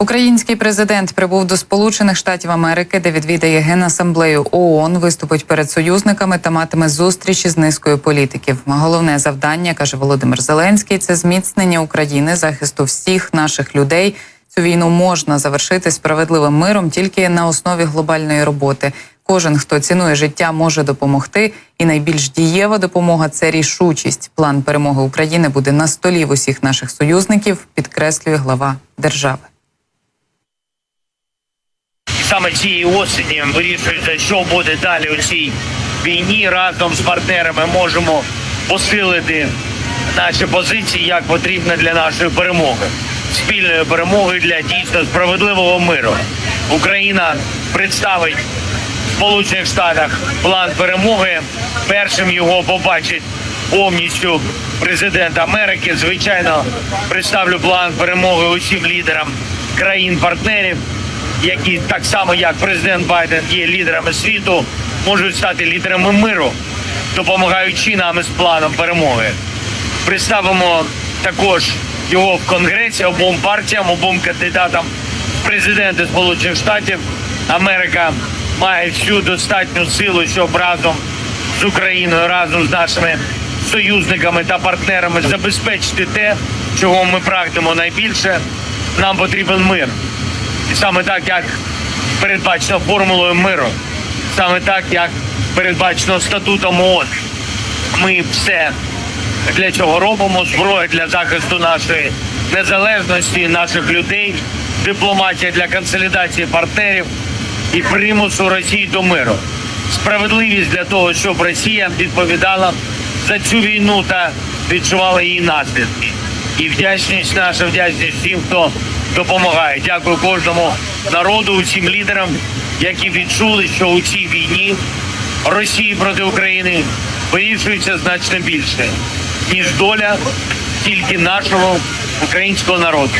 Український президент прибув до Сполучених Штатів Америки, де відвідає генасамблею ООН, виступить перед союзниками та матиме зустрічі з низкою політиків. Головне завдання каже Володимир Зеленський: це зміцнення України, захисту всіх наших людей. Цю війну можна завершити справедливим миром тільки на основі глобальної роботи. Кожен, хто цінує життя, може допомогти. І найбільш дієва допомога це рішучість. План перемоги України буде на столі в усіх наших союзників, підкреслює глава держави. Саме цієї осені вирішується, що буде далі у цій війні. Разом з партнерами можемо посилити наші позиції як потрібно для нашої перемоги, спільної перемоги для дійсно справедливого миру. Україна представить в Сполучених Штатах план перемоги. Першим його побачить повністю президент Америки. Звичайно, представлю план перемоги усім лідерам країн-партнерів які так само як президент Байден є лідерами світу, можуть стати лідерами миру, допомагаючи нам із планом перемоги. Представимо також його в конгресі обом партіям, обом кандидатам в президенти Сполучених Штатів. Америка має всю достатню силу, щоб разом з Україною, разом з нашими союзниками та партнерами забезпечити те, чого ми прагнемо найбільше. Нам потрібен мир. І саме так, як передбачено формулою миру, саме так, як передбачено статутом ООН. Ми все для цього робимо. Зброя для захисту нашої незалежності, наших людей, дипломатія для консолідації партнерів і примусу Росії до миру. Справедливість для того, щоб Росія відповідала за цю війну та відчувала її наслідки. І вдячність наша вдячність всім, хто допомагає. Дякую кожному народу, усім лідерам, які відчули, що у цій війні Росії проти України вирішується значно більше, ніж доля тільки нашого українського народу.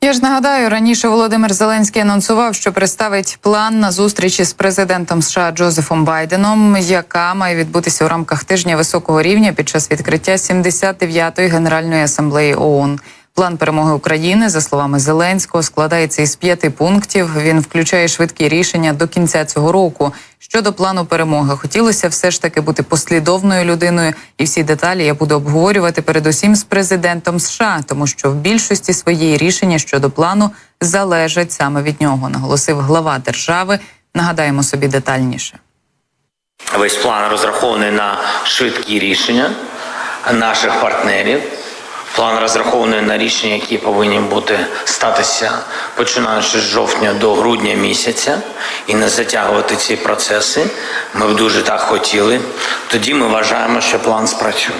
Я ж нагадаю, раніше Володимир Зеленський анонсував, що представить план на зустрічі з президентом США Джозефом Байденом, яка має відбутися у рамках тижня високого рівня під час відкриття 79-ї генеральної асамблеї ООН. План перемоги України, за словами Зеленського, складається із п'яти пунктів. Він включає швидкі рішення до кінця цього року. Щодо плану перемоги, хотілося все ж таки бути послідовною людиною, і всі деталі я буду обговорювати передусім з президентом США, тому що в більшості своєї рішення щодо плану залежать саме від нього, наголосив глава держави. Нагадаємо собі детальніше. Весь план розрахований на швидкі рішення наших партнерів. План розрахований на рішення, які повинні бути статися починаючи з жовтня до грудня місяця, і не затягувати ці процеси. Ми б дуже так хотіли. Тоді ми вважаємо, що план спрацює.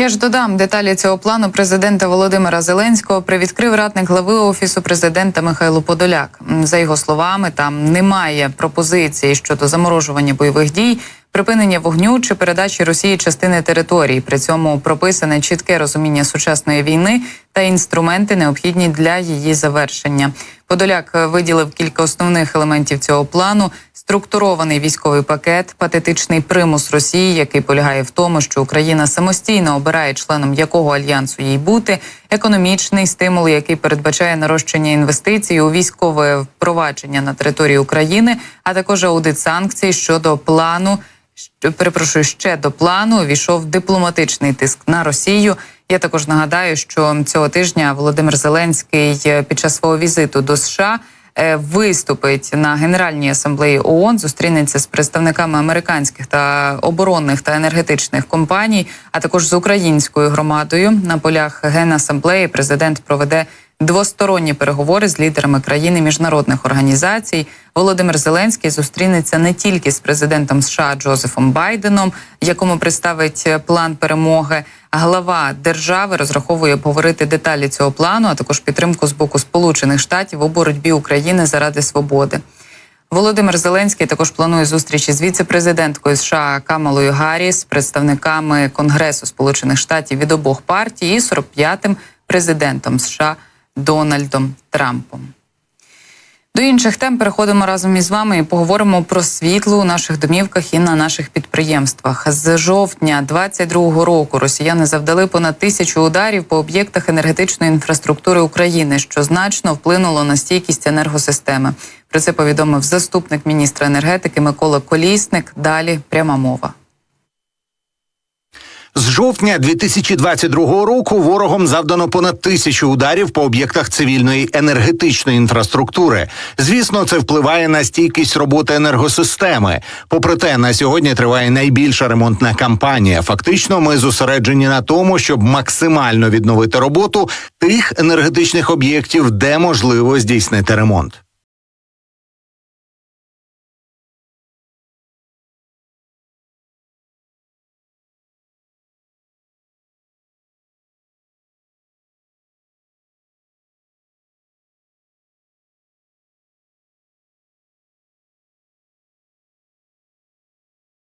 Я ж додам деталі цього плану президента Володимира Зеленського привідкрив радник глави офісу президента Михайло Подоляк. За його словами, там немає пропозиції щодо заморожування бойових дій, припинення вогню чи передачі Росії частини території. При цьому прописане чітке розуміння сучасної війни та інструменти необхідні для її завершення. Подоляк виділив кілька основних елементів цього плану: структурований військовий пакет, патетичний примус Росії, який полягає в тому, що Україна самостійно обирає членом якого альянсу їй бути, економічний стимул, який передбачає нарощення інвестицій у військове впровадження на території України, а також аудит санкцій щодо плану. Перепрошую, ще до плану війшов дипломатичний тиск на Росію. Я також нагадаю, що цього тижня Володимир Зеленський е, під час свого візиту до США е, виступить на Генеральній асамблеї ООН, зустрінеться з представниками американських та оборонних та енергетичних компаній, а також з українською громадою. На полях генасамблеї президент проведе двосторонні переговори з лідерами країн і міжнародних організацій. Володимир Зеленський зустрінеться не тільки з президентом США Джозефом Байденом, якому представить е, план перемоги. Глава держави розраховує обговорити деталі цього плану, а також підтримку з боку Сполучених Штатів у боротьбі України заради свободи. Володимир Зеленський також планує зустрічі з віце-президенткою США Камалою Гарріс, представниками Конгресу Сполучених Штатів від обох партій і 45-м президентом США Дональдом Трампом. До інших тем переходимо разом із вами і поговоримо про світло у наших домівках і на наших підприємствах. З жовтня 22-го року росіяни завдали понад тисячу ударів по об'єктах енергетичної інфраструктури України, що значно вплинуло на стійкість енергосистеми. Про це повідомив заступник міністра енергетики Микола Колісник. Далі пряма мова. Жовтня 2022 року ворогом завдано понад тисячу ударів по об'єктах цивільної енергетичної інфраструктури. Звісно, це впливає на стійкість роботи енергосистеми. Попри те, на сьогодні триває найбільша ремонтна кампанія. Фактично, ми зосереджені на тому, щоб максимально відновити роботу тих енергетичних об'єктів, де можливо здійснити ремонт.